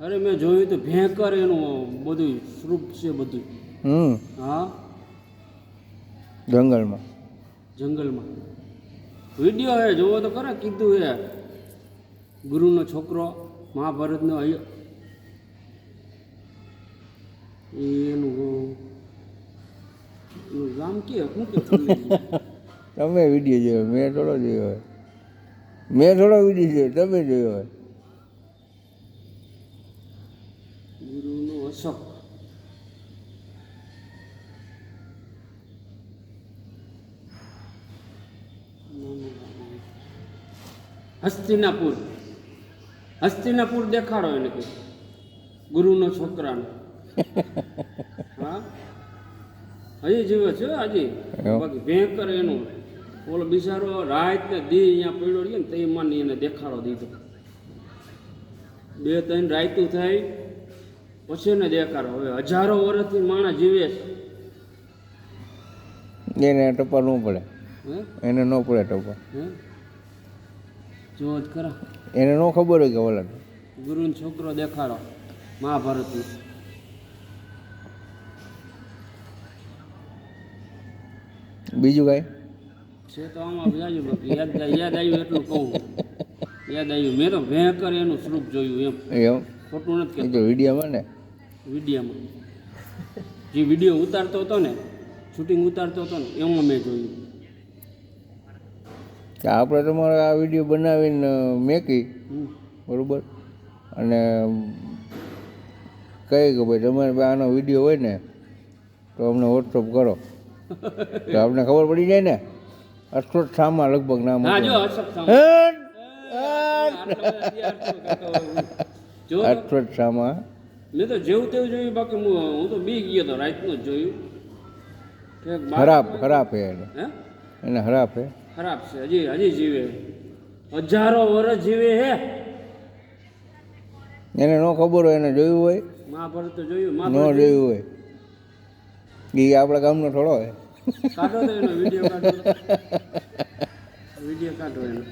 અરે મેં જોયું તો ભેંકર એનું બધું સ્વરૂપ છે બધું હમ. હા? જંગલમાં. જંગલમાં. વીડિયો હે જોવો તો ખરા કીધું હે. ગુરુનો છોકરો મહાભારતનો અયો એનું નામ ગામ કે શું કે તમે વીડિયો જોયો મેં થોડો જોયો હોય. મેં થોડો વીડિયો જોયો તમે જોયો હોય. ગુરુનો અશોક હસ્તિનાપુર. હસ્તિનાપુર દેખાડો એને કે ગુરુનો છોકરાનો. હા? હજી જીવે છે હજી? બાકી ભયંકર એનું. ઓલો બિચારો રાત ને દી અહીંયા પડ્યો રહ્યો ને તે માની એને દેખાડો દીધો. બે ત્રણ રાયતું થાય. પછી ને દેખાડો. હવે હજારો વર્ષથી માણસ જીવે છે. એને ટપા ન પડે. એને ન પડે ટપા. જો ખરા. એને ન ખબર હોય કે વલણ ગુરુનો છોકરો દેખાડો. મહાભારતનું. બીજું કઈ? છે તો આમાં જાજુ યાદ યાદ આવ્યું એટલું કહું. યાદ આવ્યું. મેં તો ભેંકર એનું સ્વરૂપ જોયું એમ. એમ ખોટું નથી વિડીયોમાં ને. વિડીયોમાં જે વીડિયો ઉતારતો હતો ને શૂટિંગ ઉતારતો હતો ને એમાં મેં જોયું. કે આપણે તમારે આ વીડિયો બનાવીને મેકી. બરાબર? અને કહી કે ભાઈ તમારે આનો વીડિયો હોય ને તો અમને વોટ્સઅપ કરો. તો આપણે ખબર પડી જાય ને અઠોટ શામાં લગભગ નામ અશોક શામાં મેં તો જેવું તેવું જોયું બાકી હું તો બી ગયો તો રાતનું જ જોયું. ખરાબ ખરાબ હે એને. એને ખરાબ હે ખરાબ છે. હજી હજી જીવે. હજારો વર્ષ જીવે હે. એને ન ખબર હોય એને જોયું હોય? મહાભારત તો જોયું ન જોયું હોય. એ આપણા ગામનો થોડો હોય કાઢો તો એનો વીડિયો કાઢો. વીડિયો કાઢો એનો.